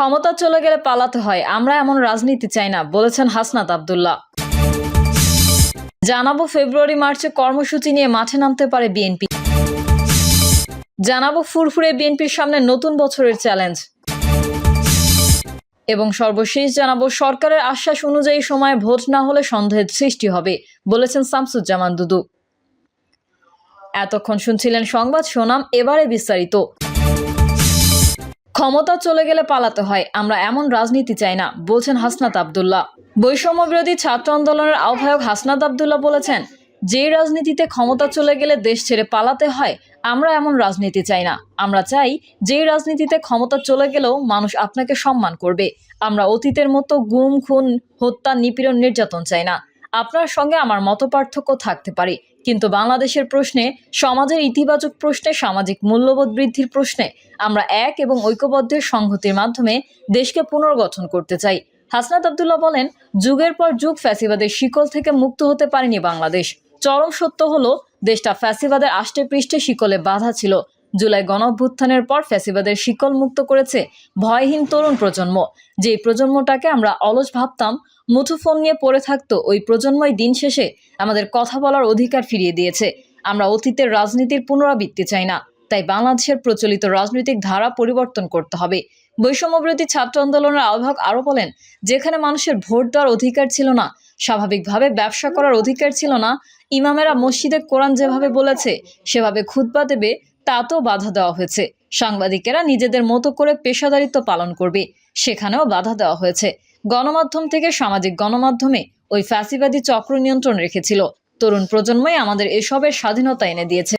ক্ষমতা চলে গেলে পালাতে হয়, আমরা এমন রাজনীতি চাই না, বলেছেন হাসনাত আবদুল্লাহ। জানাব ফেব্রুয়ারি, মার্চে কর্মসূচি নিয়ে মাঠে নামতে পারে বিএনপি। জানাব ফুরফুরে বিএনপির সামনে নতুন বছরের চ্যালেঞ্জ। এবং সর্বশেষ জানাব, সরকারের আশ্বাস অনুযায়ী সময়ে ভোট না হলে সন্দেহের সৃষ্টি হবে, বলেছেন শামসুজ্জামান দুদু। এতক্ষণ শুনছিলেন সংবাদ শোনাম এবারে বিস্তারিত। ক্ষমতা চলে গেলে পালাতে হয়, আমরা এমন রাজনীতি চাই না, বলছেন হাসনাত আবদুল্লাহ। বৈষম্য বিরোধী ছাত্র আন্দোলনের আহ্বায়ক হাসনাত আবদুল্লাহ বলেছেন, যে রাজনীতিতে ক্ষমতা চলে গেলে দেশ ছেড়ে পালাতে হয়, আমরা এমন রাজনীতি চাই না। আমরা চাই, যে রাজনীতিতে ক্ষমতা চলে গেলেও মানুষ আপনাকে সম্মান করবে। আমরা অতীতের মতো গুম, খুন, হত্যা, নিপীড়ন, নির্যাতন চাই না। আপনার সঙ্গে আমার মতপার্থক্য থাকতে পারে। কিন্তু বাংলাদেশের প্রশ্নে, সমাজের ইতিবাচক প্রশ্নে, সামাজিক মূল্যবোধ বৃদ্ধির প্রশ্নে আমরা এক এবং ঐক্যবদ্ধের সংহতির মাধ্যমে দেশকে পুনর্গঠন করতে চাই। হাসনাত আবদুল্লাহ বলেন, যুগের পর যুগ ফ্যাসিবাদের শিকল থেকে মুক্ত হতে পারেনি বাংলাদেশ। চরম সত্য হলো, দেশটা ফ্যাসিবাদের আষ্টে পৃষ্ঠে শিকলে বাধা ছিল। জুলাই গণঅভ্যুত্থানের পর ফ্যাসিবাদের শিকল মুক্ত করেছে ভয়হীন তরুণ প্রজন্ম। যে প্রজন্মটাকে আমরা অলস ভাবতাম মুঠোফোন নিয়ে পড়ে থাকতো ওই প্রজন্মই দিন শেষে আমাদের কথা বলার অধিকার ফিরিয়ে দিয়েছে। আমরা অতীতের রাজনীতির পুনরাবৃত্তি চাই না, তাই বাংলাদেশের প্রচলিত রাজনৈতিক ধারা পরিবর্তন করতে হবে। বৈষম্যবিরোধী ছাত্র আন্দোলনের আহ্বায়ক আরও বলেন, যেখানে মানুষের ভোট দেওয়ার অধিকার ছিল না, স্বাভাবিকভাবে ব্যবসা করার অধিকার ছিল না, ইমামেরা মসজিদে কোরআন যেভাবে বলেছে, সেভাবে খুতবা দেবে, তাতেও বাধা দেওয়া হয়েছে। সাংবাদিকেরা নিজেদের মতো করে পেশাদারিত্ব পালন করবে, সেখানেও বাধা দেওয়া হয়েছে। গণমাধ্যম থেকে সামাজিক গণমাধ্যমে ওই ফ্যাসিবাদী চক্র নিয়ন্ত্রণ রেখেছিল। তরুণ প্রজন্মই আমাদের এসবের স্বাধীনতা এনে দিয়েছে।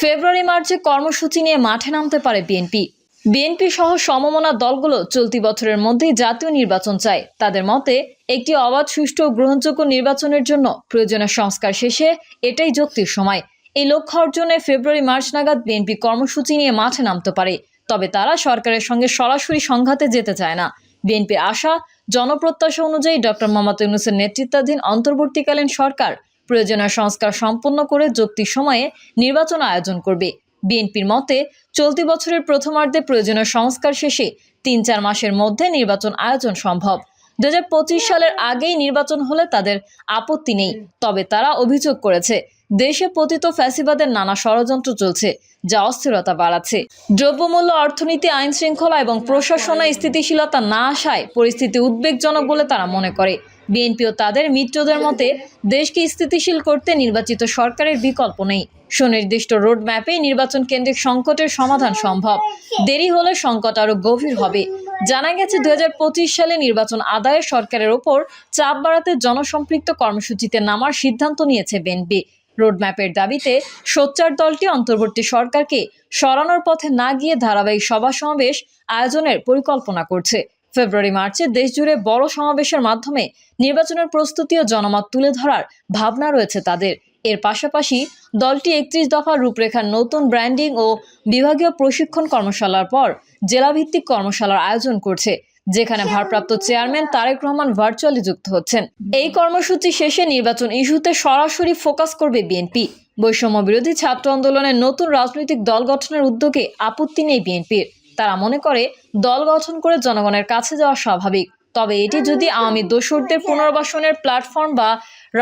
ফেব্রুয়ারি, মার্চে কর্মসূচি নিয়ে মাঠে নামতে পারে বিএনপি। বিএনপি সহ সমমনা দলগুলো চলতি বছরের মধ্যেই জাতীয় নির্বাচন চায়। তাদের মতে, একটি অবাধ, সুষ্ঠু ও গ্রহণযোগ্য নির্বাচনের জন্য প্রয়োজনীয় সংস্কার শেষে এটাই যুক্তির সময়। এই লক্ষ্য অর্জনে ফেব্রুয়ারি, মার্চ নাগাদ বিএনপি কর্মসূচি নিয়ে মাঠে নামতে পারে। তবে তারা সরকারের সঙ্গে সরাসরি সংঘাতে যেতে চায় না। বিএনপির আশা, জনপ্রত্যাশা অনুযায়ী ডক্টর মোহাম্মদ ইউনুসের নেতৃত্বাধীন অন্তর্বর্তীকালীন সরকার প্রয়োজনীয় সংস্কার সম্পন্ন করে যৌক্তিক সময়ে নির্বাচন আয়োজন করবে। বিএনপির মতে, চলতি বছরের প্রথমার্ধে প্রয়োজনীয় সংস্কার শেষে তিন চার মাসের মধ্যে নির্বাচন আয়োজন সম্ভব। দুই হাজার পঁচিশ সালের আগেই নির্বাচন হলে তাদের আপত্তি নেই, তবে তারা অভিযোগ করেছে দেশে পতিত ফ্যাসিবাদের নানা ষড়যন্ত্র চলছে, যা অস্থিরতা বাড়াচ্ছে। দ্রব্যমূল্য, অর্থনীতি, আইন শৃঙ্খলা এবং প্রশাসনে স্থিতিশীলতা না আসায় পরিস্থিতি উদ্বেগজনক বলে তারা মনে করে। বিএনপিও তাদের মিত্রদের মতে, দেশকে স্থিতিশীল করতে নির্বাচিত সরকারের বিকল্প নেই। সুনির্দিষ্ট রোডম্যাপে নির্বাচন কেন্দ্রিক সংকটের সমাধান সম্ভব। দেরি হলে সংকট আরও গভীর হবে। জানা গেছে, দুই হাজার পঁচিশ সালে নির্বাচন আদায়ে সরকারের ওপর চাপ বাড়াতে জনসম্পৃক্ত কর্মসূচিতে নামার সিদ্ধান্ত নিয়েছে বিএনপি। রোডম্যাপের দাবিতে সোচ্চার দলটি অন্তর্বর্তী সরকারকে সরানোর পথে না গিয়ে ধারাবাহিক সভা সমাবেশ আয়োজনের পরিকল্পনা করছে। ফেব্রুয়ারি, মার্চে দেশজুড়ে বড় সমাবেশের মাধ্যমে নির্বাচনের প্রস্তুতি ও জনমত তুলে ধরার ভাবনা রয়েছে তাদের। এর পাশাপাশি দলটি একত্রিশ দফার রূপরেখার নতুন ব্র্যান্ডিং ও বিভাগীয় প্রশিক্ষণ কর্মশালার পর জেলাভিত্তিক কর্মশালার আয়োজন করছে। যেখানে ভারপ্রাপ্ত চেয়ারম্যান তারেক রহমান ভার্চুয়ালি যুক্ত হচ্ছেন। এই কর্মসূচি শেষে নির্বাচন ইস্যুতে সরাসরি ফোকাস করবে বিএনপি। বৈষম্য বিরোধী ছাত্র আন্দোলনের নতুন রাজনৈতিক দল গঠনের উদ্যোগে আপত্তি নেই বিএনপির। তারা মনে করে, দল গঠন করে জনগণের কাছে যাওয়া স্বাভাবিক। তবে এটি যদি আওয়ামী দোসরদের পুনর্বাসনের প্ল্যাটফর্ম বা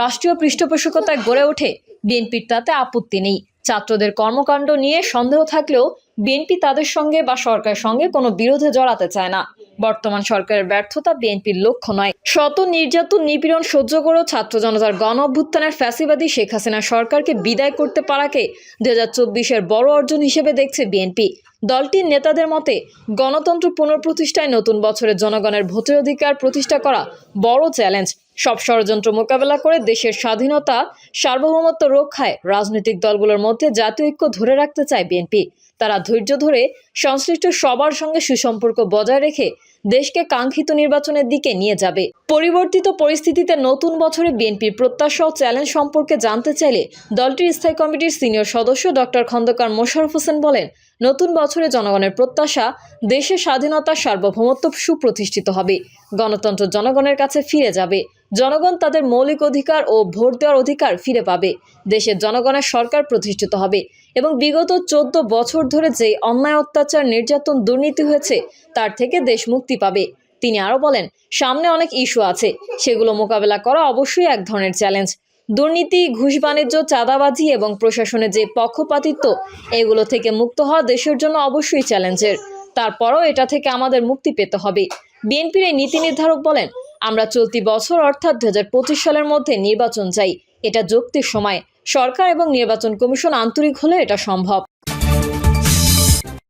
রাষ্ট্রীয় পৃষ্ঠপোষকতায় গড়ে ওঠে, বিএনপির তাতে আপত্তি নেই। ছাত্রদের কর্মকাণ্ড নিয়ে সন্দেহ থাকলেও বিএনপি তাদের সঙ্গে বা সরকারের সঙ্গে কোনো বিরোধে জড়াতে চায় না। বর্তমান সরকারের ব্যর্থতা বিএনপির লক্ষ্য নয়। শত নির্যাতন, নিপীড়ন সহ্য করেও ছাত্র জনতার গণ অভ্যুত্থানের ফ্যাসিবাদী শেখ হাসিনা সরকারকে বিদায় করতে পারাকে দু হাজার চব্বিশের বড় অর্জন হিসেবে দেখছে বিএনপি। দলটির নেতাদের মতে, গণতন্ত্র পুনঃপ্রতিষ্ঠায় নতুন বছরে জনগণের ভোটের অধিকার প্রতিষ্ঠা করা বড় চ্যালেঞ্জ। সব ষড়যন্ত্র মোকাবেলা করে দেশের স্বাধীনতা, সার্বভৌমত্ব রক্ষায় রাজনৈতিক দলগুলোর মধ্যে জাতীয় ঐক্য ধরে রাখতে চায় বিএনপি। তারা ধৈর্য ধরে সংশ্লিষ্ট সবার সঙ্গে সুসম্পর্ক বজায় রেখে দেশকে কাঙ্ক্ষিত নির্বাচনের দিকে নিয়ে যাবে। পরিবর্তিত পরিস্থিতিতে নতুন বছরে বিএনপির প্রত্যাশা ও চ্যালেঞ্জ সম্পর্কে জানতে চাইলে দলটির স্থায়ী কমিটির সিনিয়র সদস্য ডক্টর খন্দকার মোশারফ হোসেন বলেন, নতুন বছরে জনগণের প্রত্যাশা দেশের স্বাধীনতা, সার্বভৌমত্ব সুপ্রতিষ্ঠিত হবে। গণতন্ত্র জনগণের কাছে ফিরে যাবে। জনগণ তাদের মৌলিক অধিকার ও ভোট দেওয়ার অধিকার ফিরে পাবে। দেশের জনগণের সরকার প্রতিষ্ঠিত হবে এবং বিগত চোদ্দ বছর ধরে যে অন্যায় অত্যাচার, নির্যাতন, দুর্নীতি হয়েছে, তার থেকে দেশ মুক্তি পাবে। তিনি আরও বলেন, সামনে অনেক ইস্যু আছে। সেগুলো মোকাবেলা করা অবশ্যই এক ধরনের চ্যালেঞ্জ। দুর্নীতি, ঘুষ বাণিজ্য, চাঁদাবাজি এবং প্রশাসনের যে পক্ষপাতিত্ব, এগুলো থেকে মুক্ত হওয়া দেশের জন্য অবশ্যই চ্যালেঞ্জের। তারপরও এটা থেকে আমাদের মুক্তি পেতে হবে। বিএনপির এই নীতি নির্ধারক বলেন আমরা চলতি বছর অর্থাৎ দুই হাজার পঁচিশ সালের মধ্যে নির্বাচন চাই। এটা যুক্তির সময়। সরকার এবং নির্বাচন কমিশন আন্তরিক হলে এটা সম্ভব।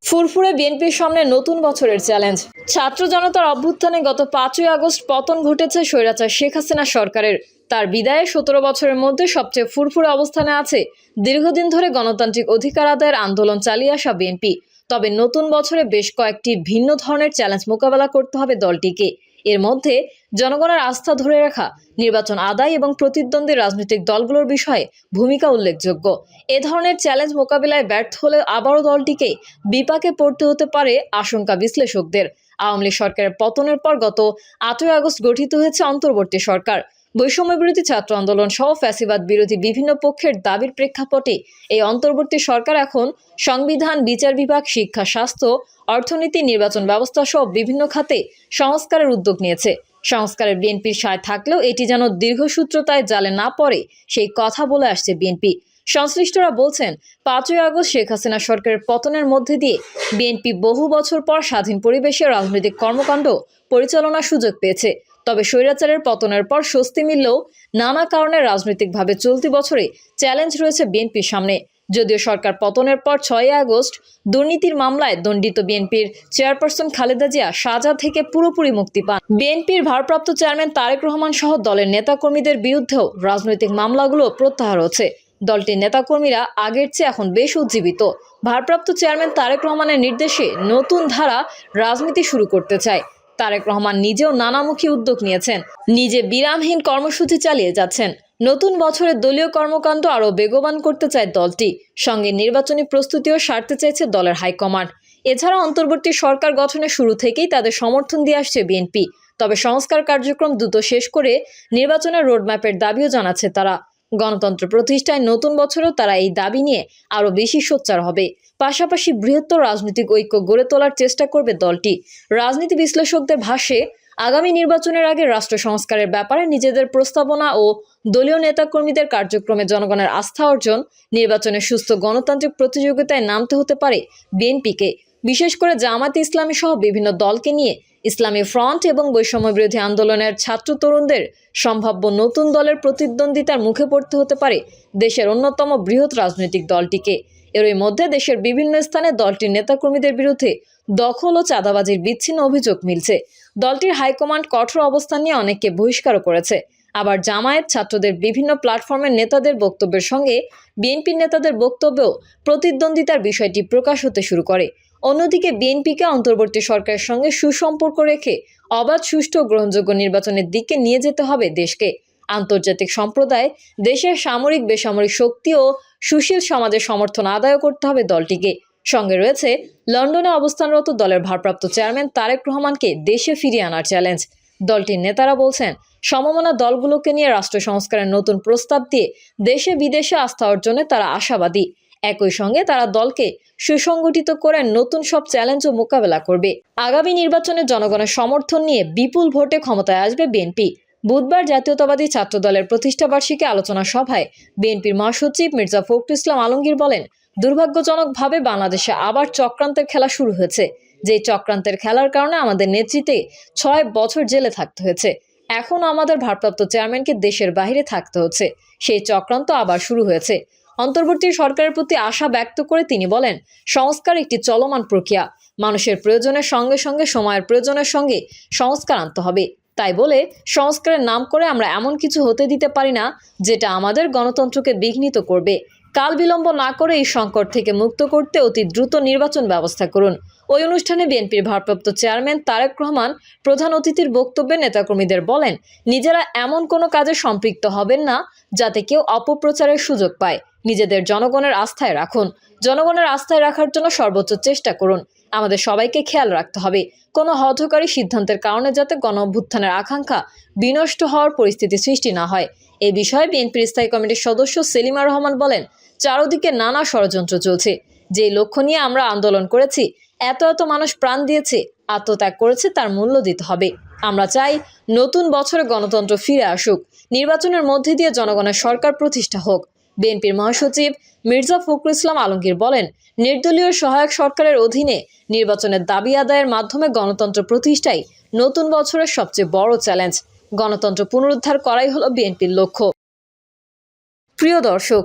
ফুরফুরে বিএনপির সামনে নতুন বছরের চ্যালেঞ্জ। ছাত্র জনতার অভ্যুত্থানে গত পাঁচই আগস্ট পতন ঘটেছে স্বৈরাচার শেখ হাসিনা সরকারের। তার বিদায়ে সতেরো বছরের মধ্যে সবচেয়ে ফুরফুরে অবস্থানে আছে দীর্ঘদিন ধরে গণতান্ত্রিক অধিকার আদায়ের আন্দোলন চালিয়ে আসা বিএনপি। তবে নতুন বছরে বেশ কয়েকটি ভিন্ন ধরনের চ্যালেঞ্জ মোকাবেলা করতে হবে দলটিকে। এর মধ্যে জনগণের আস্থা ধরে রাখা, নির্বাচন আদায় এবং প্রতিদ্বন্দ্বী রাজনৈতিক দলগুলোর বিষয়ে ভূমিকা উল্লেখযোগ্য। এ ধরনের চ্যালেঞ্জ মোকাবিলায় ব্যর্থ হলে আবারও দলটিকে বিপাকে পড়তে হতে পারে আশঙ্কা বিশ্লেষকদের। আওয়ামী লীগ সরকারের পতনের পর গত আটই আগস্ট গঠিত হয়েছে অন্তর্বর্তী সরকার। বৈষম্য বিরোধী ছাত্র আন্দোলন সহ ফ্যাসিবাদ বিরোধী বিভিন্ন পক্ষের দাবির প্রেক্ষাপটে এই অন্তর্বর্তী সরকার এখন সংবিধান, বিচার বিভাগ, শিক্ষা, স্বাস্থ্য, অর্থনীতি, নির্বাচন ব্যবস্থা সহ বিভিন্ন খাতে সংস্কারের উদ্যোগ নিয়েছে। সংস্কারের বিএনপির সায় থাকলেও এটি যেন দীর্ঘসূত্রতায় জালে না পড়ে সেই কথা বলে আসছে বিএনপি। সংশ্লিষ্টরা বলছেন, পাঁচই আগস্ট শেখ হাসিনা সরকারের পতনের মধ্যে দিয়ে বিএনপি বহু বছর পর স্বাধীন পরিবেশে রাজনৈতিক কর্মকাণ্ড পরিচালনার সুযোগ পেয়েছে। তবে স্বৈরাচারের পতনের পর স্বস্তি মিললেও নানা কারণে রাজনৈতিকভাবে চলতি বছরে চ্যালেঞ্জ রয়েছে বিএনপির সামনে। যদিও সরকার পতনের পর ছয় আগস্ট দুর্নীতির মামলায় দণ্ডিত বিএনপির চেয়ারপারসন খালেদা জিয়া সাজা থেকে পুরোপুরি মুক্তি পান। বিএনপির ভারপ্রাপ্ত চেয়ারম্যান তারেক রহমান সহ দলের নেতাকর্মীদের বিরুদ্ধেও রাজনৈতিক মামলাগুলো প্রত্যাহার হচ্ছে। দলটির নেতাকর্মীরা আগের চেয়ে এখন বেশ উজ্জীবিত। ভারপ্রাপ্ত চেয়ারম্যান তারেক রহমানের নির্দেশে নতুন ধারা রাজনীতি শুরু করতে চায়। তারেক রহমান নিজেও নানামুখী উদ্যোগ নিয়েছেন। নিজে বিরামহীন কর্মসূচি চালিয়ে যাচ্ছেন। নতুন বছরের দলীয় কর্মকাণ্ড আরও বেগবান করতে চায় দলটি। সঙ্গে নির্বাচনী প্রস্তুতিও সারতে চাইছে দলের হাইকমান্ড। এছাড়া অন্তর্বর্তী সরকার গঠনের শুরু থেকেই তাদের সমর্থন দিয়ে আসছে বিএনপি। তবে সংস্কার কার্যক্রম দ্রুত শেষ করে নির্বাচনের রোডম্যাপের দাবিও জানাচ্ছে তারা। গণতন্ত্র প্রতিষ্ঠায় নতুন বছরেও তারা এই দাবি নিয়ে আরও বেশি সোচ্চার হবে। পাশাপাশি বৃহত্তর রাজনৈতিক ঐক্য গড়ে তোলার চেষ্টা করবে দলটি। রাজনীতি বিশ্লেষকদের ভাষ্যে, আগামী নির্বাচনের আগে রাষ্ট্র সংস্কারের ব্যাপারে নিজেদের প্রস্তাবনা ও দলীয় নেতাকর্মীদের কার্যক্রমে জনগণের আস্থা অর্জন, নির্বাচনে সুস্থ গণতান্ত্রিক প্রতিযোগিতায় নামতে হতে পারে বিএনপিকে। বিশেষ করে জামাত ইসলামী সহ বিভিন্ন দলকে নিয়ে ইসলামী ফ্রন্ট এবং বৈষম্য বিরোধী আন্দোলনের ছাত্র তরুণদের সম্ভাব্য নতুন দলের প্রতিদ্বন্দ্বিতার মুখে পড়তে হতে পারে দেশের অন্যতম বৃহৎ রাজনৈতিক দলটিকে। এরই মধ্যে দেশের বিভিন্ন স্থানে দলটির নেতাকর্মীদের বিরুদ্ধে দখল ও চাঁদাবাজির বিচ্ছিন্ন অভিযোগ মিলছে। দলটির হাইকমান্ড কঠোর অবস্থান নিয়ে অনেককে বহিষ্কারও করেছে। আবার জামায়াত ছাত্রদের বিভিন্ন প্ল্যাটফর্মের নেতাদের বক্তব্যের সঙ্গে বিএনপির নেতাদের বক্তব্যেও প্রতিদ্বন্দ্বিতার বিষয়টি প্রকাশ হতে শুরু করে। অন্যদিকে বিএনপিকে অন্তর্বর্তী সরকারের সঙ্গে সুসম্পর্ক রেখে অবাধ, সুষ্ঠু গ্রহণযোগ্য নির্বাচনের দিকে নিয়ে যেতে হবে দেশকে। আন্তর্জাতিক সম্প্রদায় দেশের সামরিক, বেসামরিক শক্তি ও সুশীল সমাজের সমর্থন আদায় করতে হবে দলটিকে। সঙ্গে রয়েছে লন্ডনে অবস্থানরত দলের ভারপ্রাপ্ত চেয়ারম্যান তারেক রহমানকে দেশে ফিরিয়ে আনার চ্যালেঞ্জ। দলটির নেতারা বলছেন, সমমনা দলগুলোকে নিয়ে রাষ্ট্র সংস্কারের নতুন প্রস্তাব দিয়ে দেশে বিদেশে আস্থা অর্জনে তারা আশাবাদী। একই সঙ্গে তারা দলকে সুসংগঠিত করে নতুন সব চ্যালেঞ্জও মোকাবেলা করবে। আগামী নির্বাচনে জনগণের সমর্থন নিয়ে বিপুল ভোটে ক্ষমতায় আসবে বিএনপি। বুধবার জাতীয়তাবাদী ছাত্র দলের প্রতিষ্ঠাবার্ষিকী আলোচনা সভায় বিএনপির মহাসচিব মির্জা ফখরুল ইসলাম আলমগীর বলেন, দুর্ভাগ্যজনকভাবে বাংলাদেশে আবার চক্রান্তের খেলা শুরু হয়েছে। যে চক্রান্তের খেলার কারণে আমাদের নেতৃত্বে ছয় বছর জেলে থাকতে হয়েছে। এখন আমাদের ভারপ্রাপ্ত চেয়ারম্যানকে দেশের বাইরে থাকতে হচ্ছে। সেই চক্রান্ত আবার শুরু হয়েছে। অন্তর্বর্তী সরকারের প্রতি আশা ব্যক্ত করে তিনি বলেন, সংস্কার একটি চলমান প্রক্রিয়া। মানুষের প্রয়োজনের সঙ্গে সঙ্গে সময়ের প্রয়োজনের সঙ্গে সংস্কার আনতে হবে। তাই বলে, সংস্কারের নাম করে আমরা এমন কিছু হতে দিতে পারি না, যেটা আমাদের গণতন্ত্রকে বিঘ্নিত করবে। কাল বিলম্ব না করে এই সংকট থেকে মুক্ত করতে অতি দ্রুত নির্বাচন ব্যবস্থা করুন। ওই অনুষ্ঠানে বিএনপির ভারপ্রাপ্ত চেয়ারম্যান তারেক রহমান, প্রধান অতিথির বক্তব্যে নেতাকর্মীদের বলেন, নিজেরা এমন কোনো কাজে সম্পৃক্ত হবেন না যাতে কেউ অপপ্রচারের সুযোগ পায়। নিজেদের জনগণের আস্থায় রাখুন। জনগণের আস্থায় রাখার জন্য সর্বোচ্চ চেষ্টা করুন। আমাদের সবাইকে খেয়াল রাখতে হবে। কোনো হঠকারী সিদ্ধান্তের কারণে যাতে গণ অভ্যুত্থানের আকাঙ্ক্ষা বিনষ্ট হওয়ার পরিস্থিতি সৃষ্টি না হয়। এ বিষয়ে বিএনপির স্থায়ী কমিটির সদস্য সেলিমা রহমান বলেন চারদিকে নানা ষড়যন্ত্র চলছে। যে লক্ষ্য নিয়ে আমরা আন্দোলন করেছি, এত এত মানুষ প্রাণ দিয়েছে, আত্মত্যাগ করেছে তার মূল্য দিতে হবে। আমরা চাই নতুন বছরে গণতন্ত্র ফিরে আসুক। নির্বাচনের মধ্যে দিয়ে জনগণের সরকার প্রতিষ্ঠা হোক। বিএনপির মহাসচিব মির্জা ফখরুল ইসলাম আলমগীর বলেন, নির্দলীয় সহায়ক সরকারের অধীনে নির্বাচনের দাবি আদায়ের মাধ্যমে গণতন্ত্র প্রতিষ্ঠাই নতুন বছরের সবচেয়ে বড় চ্যালেঞ্জ। গণতন্ত্র পুনরুদ্ধার করাই হলো বিএনপির লক্ষ্য। প্রিয় দর্শক